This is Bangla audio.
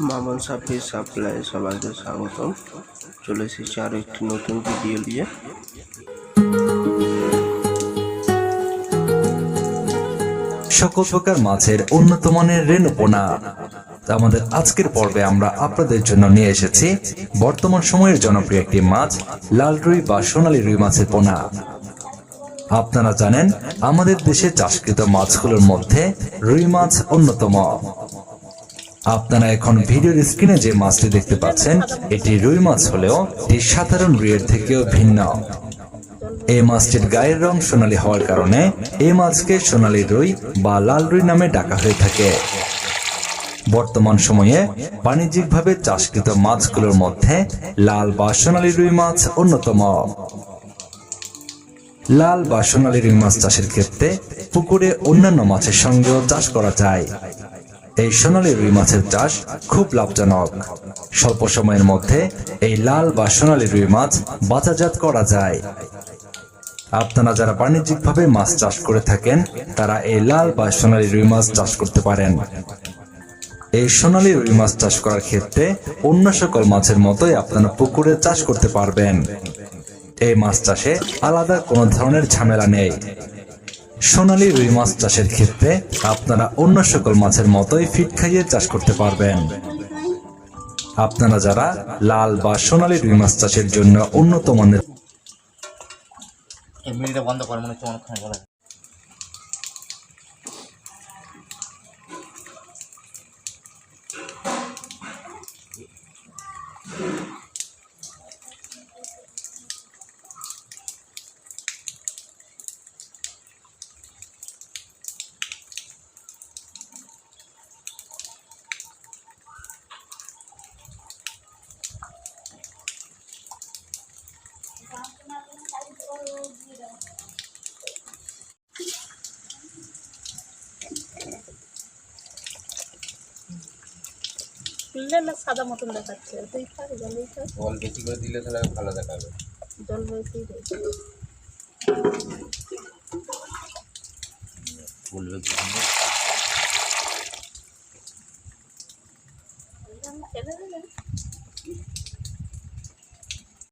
মামন সাফি সাপ্লাই সবাইকে স্বাগতম। চলে এসেছি আরও একটি নতুন ভিডিও নিয়ে। সকল প্রকার মাছের উন্নত মানের রেণু পোনা আমাদের আজকের পর্বে আমরা আপনাদের জন্য নিয়ে এসেছি। বর্তমান সময়ের জনপ্রিয় একটি মাছ, লাল রুই বা সোনালী রুই মাছের পোনা। আপনারা জানেন, আমাদের দেশে চাষকৃত মাছগুলোর মধ্যে রুই মাছ অন্যতম। আপনারা এখন ভিডিওর স্ক্রিনে যে মাছটি দেখতে পাচ্ছেন, এটি রুই মাছ হলেও এটি সাধারণ রুইয়ের থেকেও ভিন্ন। এই মাছটির গায়ের রং সোনালী হওয়ার কারণে এই মাছকে সোনালী রুই বা লাল রুই নামে ডাকা হয়ে থাকে। বর্তমান সময়ে বাণিজ্যিকভাবে চাষকৃত মাছগুলোর মধ্যে লাল বা সোনালী রুই মাছ অন্যতম। লাল বা সোনালী রুই মাছ চাষের ক্ষেত্রে পুকুরে অন্যান্য মাছের সঙ্গেও চাষ করা যায়। এই সোনালী রুই মাছের চাষ খুব লাভজনক। স্বল্প সময়ের মধ্যে এই লাল বা সোনালী রুই মাছ বাজারজাত করা যায়। আপনারা যারা বাণিজ্যিকভাবে মাছ চাষ করে থাকেন, তারা এই লাল বা সোনালী রুই মাছ চাষ করতে পারেন। এই সোনালী রুই মাছ চাষ করার ক্ষেত্রে অন্য সকল মাছের মতোই আপনারা পুকুরে চাষ করতে পারবেন। এই মাছ চাষে আলাদা কোনো ধরনের ঝামেলা নেই। সোনালী রুই মাছ চাষের ক্ষেত্রে আপনারা অন্য সকল মাছের মতোই ফিট খাইয়ে চাষ করতে পারবেন। আপনারা যারা লাল বা সোনালী রুই মাছ চাষের জন্য উন্নত মানের খুললে না সাদা মতন দেখাচ্ছে? দুই থাক জলেই থাক। জল বেশি করে দিলে তাহলে ভালো দেখাবে। জল বেশি ফুলবে এভাবে